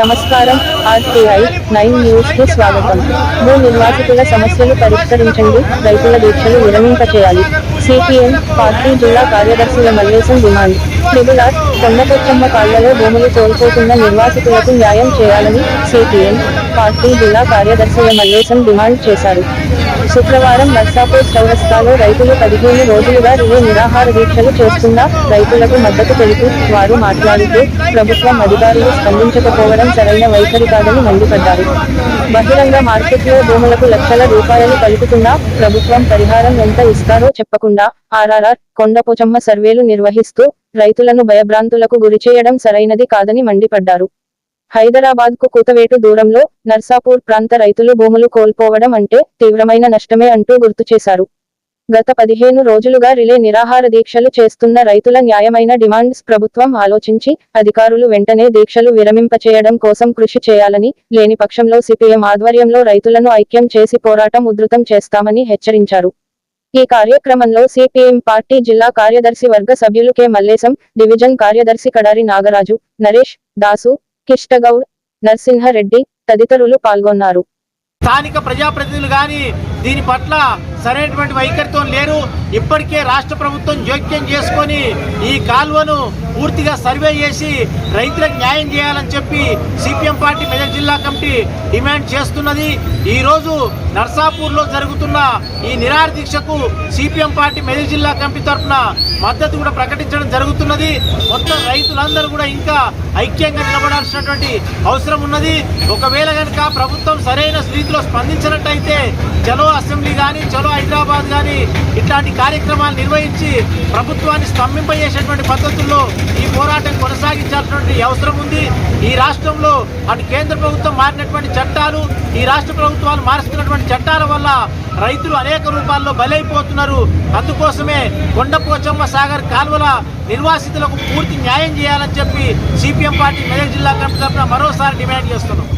నమస్కారం RTI nine న్యూస్కు స్వాగతం. భూ నిర్వాసితుల సమస్యలు పరిష్కరించండి రైతుల దీక్షలు విరమింపచేయాలి సిపిఎం పార్టీ జిల్లా కార్యదర్శుల మల్లేశం డిమాండ్. ట్రిబులార్ కొండకొచ్చమ్మ కాళ్ళలో భూములు కోల్పోతున్న నిర్వాసితులకు న్యాయం చేయాలని సిపిఎం పార్టీ జిల్లా కార్యదర్శుల మల్లేశం డిమాండ్ చేశారు. శుక్రవారం నర్సాపూర్ చౌరస్తాలో రైతులు పదిహేను రోజులుగా రిలే నిరాహార దీక్షలు చేస్తున్నా రైతులకు మద్దతు తెలుపు వారు మాట్లాడుతూ ప్రభుత్వం అధికారులు స్పందించకపోవడం సరైన వైఖరి కాదని మండిపడ్డారు. బహిరంగ మార్కెట్లో భూములకు లక్షల రూపాయలు కలుపుతున్నా ప్రభుత్వం పరిహారం ఎంత ఇస్తారో చెప్పకుండా ఆర్ఆర్ఆర్ కొండపోచమ్మ సర్వేలు నిర్వహిస్తూ రైతులను భయభ్రాంతులకు గురిచేయడం సరైనది కాదని మండిపడ్డారు. హైదరాబాద్కు కూతవేటు దూరంలో నర్సాపూర్ ప్రాంత రైతులు భూములు కోల్పోవడం అంటే తీవ్రమైన నష్టమే అంటూ గుర్తు చేశారు. గత పదిహేను రోజులుగా రిలే నిరాహార దీక్షలు చేస్తున్న రైతుల న్యాయమైన డిమాండ్స్ ప్రభుత్వం ఆలోచించి అధికారులు వెంటనే దీక్షలు విరమింపచేయడం కోసం కృషి చేయాలని లేని పక్షంలో సిపిఎం ఆధ్వర్యంలో రైతులను ఐక్యం చేసి పోరాటం ఉధృతం చేస్తామని హెచ్చరించారు. ఈ కార్యక్రమంలో సిపిఎం పార్టీ జిల్లా కార్యదర్శి వర్గ సభ్యులు కె. మల్లేశం డివిజన్ కార్యదర్శి కడారి నాగరాజు నరేష్ దాసు కిష్టగౌడ్ నరసింహారెడ్డి తదితరులు పాల్గొన్నారు. స్థానిక ప్రజాప్రతినిధులు కానీ దీని పట్ల సరైనటువంటి వైఖరితో లేరు. ఇప్పటికే రాష్ట్ర ప్రభుత్వం జోక్యం చేసుకొని ఈ కాలువను పూర్తిగా సర్వే చేసి రైతులకు న్యాయం చేయాలని చెప్పి సిపిఎం పార్టీ మెదక్ జిల్లా కమిటీ డిమాండ్ చేస్తున్నది. ఈరోజు నర్సాపూర్లో జరుగుతున్న ఈ నిరాహార దీక్షకు సిపిఎం పార్టీ మెదక్ జిల్లా కమిటీ తరఫున మద్దతు కూడా ప్రకటించడం జరుగుతున్నది. మొత్తం రైతులందరూ కూడా ఇంకా ఐక్యంగా నిలబడాల్సినటువంటి అవసరం ఉన్నది. ఒకవేళ కనుక ప్రభుత్వం సరైన రీతిలో స్పందించినట్టయితే చలో అసెంబ్లీ కానీ చలో హైదరాబాద్ కానీ ఇట్లాంటి కార్యక్రమాలు నిర్వహించి ప్రభుత్వాన్ని స్తంభింపజేసేటువంటి పద్ధతుల్లో ఈ పోరాటం కొనసాగించాల్సినటువంటి అవసరం ఉంది. ఈ రాష్ట్రంలో అటు కేంద్ర ప్రభుత్వం మారినటువంటి చట్టాలు ఈ రాష్ట్ర ప్రభుత్వాలు మారుస్తున్నటువంటి చట్టాల వల్ల రైతులు అనేక రూపాల్లో బలైపోతున్నారు. అందుకోసమే కొండపోచమ్మ సాగర్ కాల్వల నిర్వాసితులకు పూర్తి న్యాయం చేయాలని చెప్పి సిపిఎం పార్టీ మెదక్ జిల్లా కమిటీ తరఫున మరోసారి డిమాండ్ చేస్తున్నాం.